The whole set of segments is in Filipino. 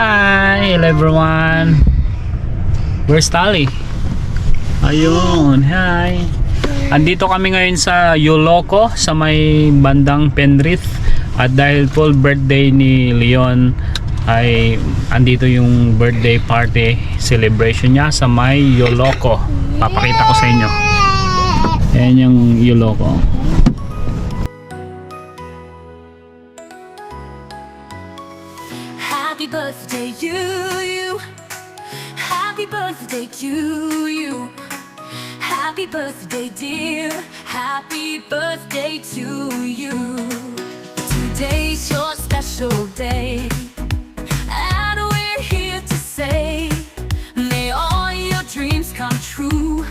Hi! Hello everyone! Where's Tali? Ayun, hi! Andito kami ngayon sa Yoloco sa may bandang Penrith at dahil full birthday ni Leon ay andito yung birthday party celebration niya sa may Yoloco. Papakita ko sa inyo. Ayan yung Yoloco. Happy birthday, you, you. Happy birthday to you. Happy birthday, dear. Happy birthday to you. Today's your special day. And we're here to say, may all your dreams come true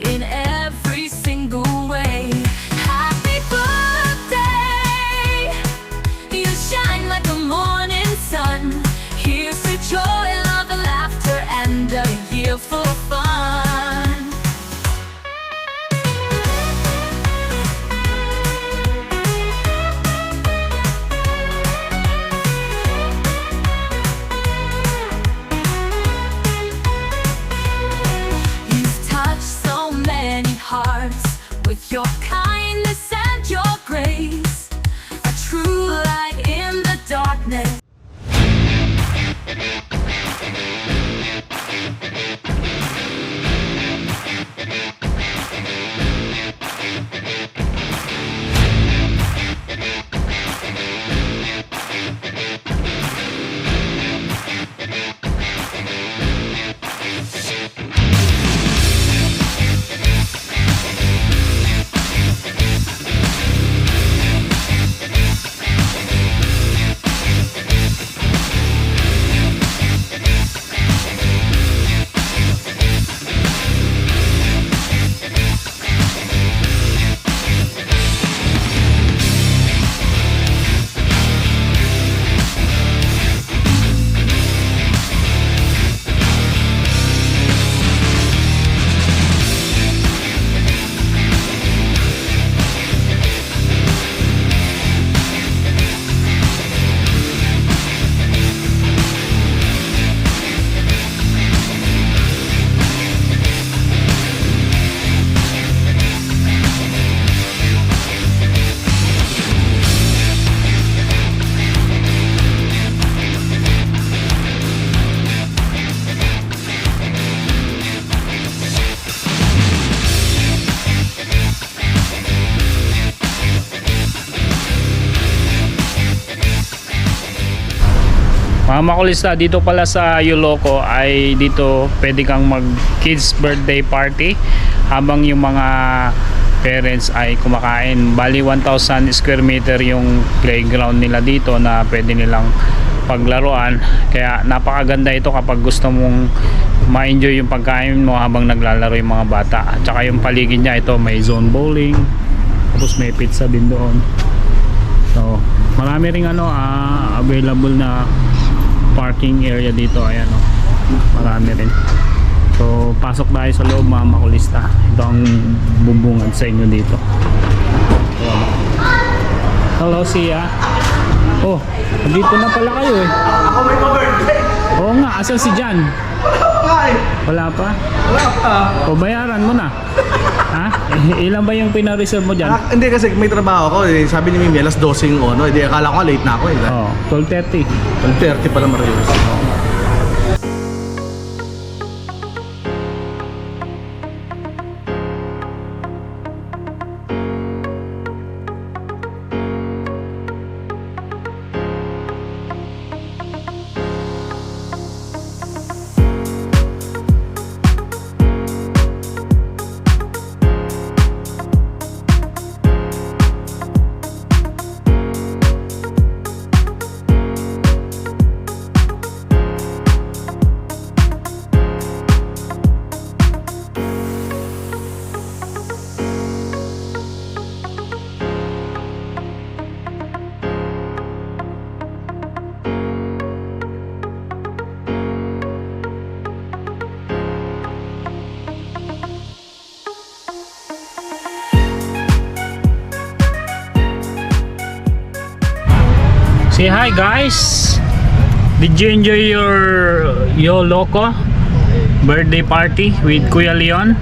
in every single way. Happy birthday. You shine Here's Mga makulista, dito pala sa Yoloco ay dito pwede kang mag kids birthday party habang yung mga parents ay kumakain. Bali 1,000 square meter yung playground nila dito na pwede nilang paglaruan. Kaya napakaganda ito kapag gusto mong ma-enjoy yung pagkain mo habang naglalaro yung mga bata. At saka yung paligid niya ito may zone bowling. Tapos may pizza din doon. So, marami ring ano ah, available na parking area dito ayan oh. Marami rin. So, pasok tayo sa loob mga makulista. Ito ang bubungad sa inyo dito. Hello, Sia. Oh, dito na pala kayo eh. Ako may pa-birthday! Oo nga, asan si Jan? Ay! Wala pa? Wala pa! O bayaran mo na. Ha? Eh, Ilan ba yung pina-reserve mo dyan? Ah, hindi kasi may trabaho ako eh. Sabi ni Mimi, alas 12 yung ano. Hindi, akala ko late na ako eh. Oh, 12.30. 12.30 pala ma-release. Say hi guys! Did you enjoy your Yo Loco birthday party with Kuya Leon?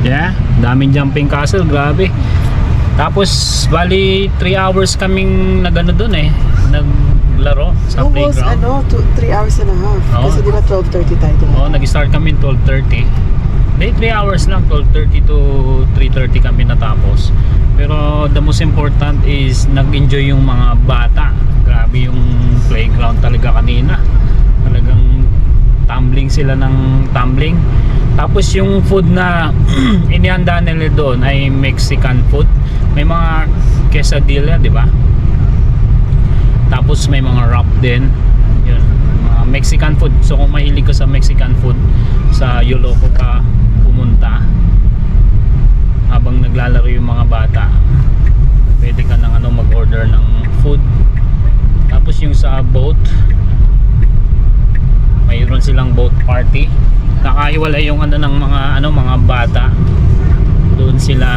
Yeah, daming jumping castle, grabe. Tapos bali 3 hours kaming nagano doon eh, naglaro sa Almost, playground. ano, 3 hours and a half. Oo. Kasi di ba 12.30 tayo doon? Oo, nag-start kami 12.30. Hindi, 3 hours lang. 12.30 to 3.30 kami natapos. Pero the most important is nag-enjoy yung mga bata. Grabe yung playground talaga kanina. Talagang tumbling sila ng tumbling. Tapos yung food na inihanda nila doon ay Mexican food. May mga quesadilla, di ba? Tapos may mga wrap din. Yun, mga Mexican food. So kung mahilig ka sa Mexican food, sa Yoloco ka pumunta habang naglalaro yung mga bata. Pwede ka nang ano mag-order ng food. Tapos yung sa boat, mayroon silang boat party. Nakaiwala yung ano ng mga ano mga bata. Doon sila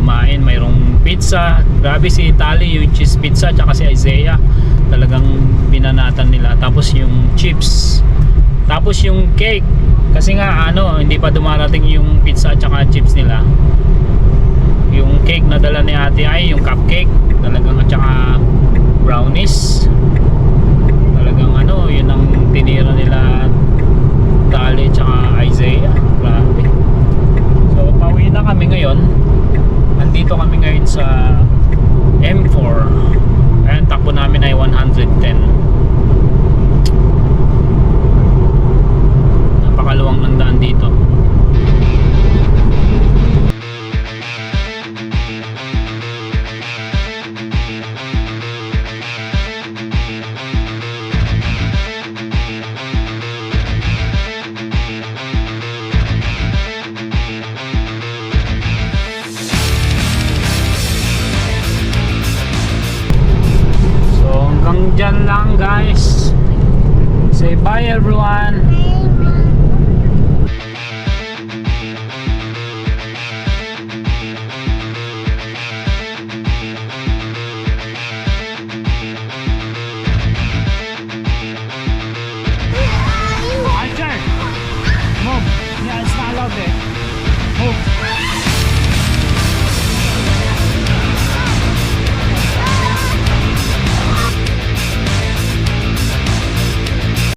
kumain, mayroong pizza. Grabe si Itali yung cheese pizza tsaka si Isaiah. Talagang binanatan nila. Tapos yung chips. Tapos yung cake. Kasi nga ano, hindi pa dumarating yung pizza tsaka chips nila. Yung cake na dala ni Ate ay yung cupcake. Talagang at tsaka brownies. Talagang ano, yun ang tinira nila everyone.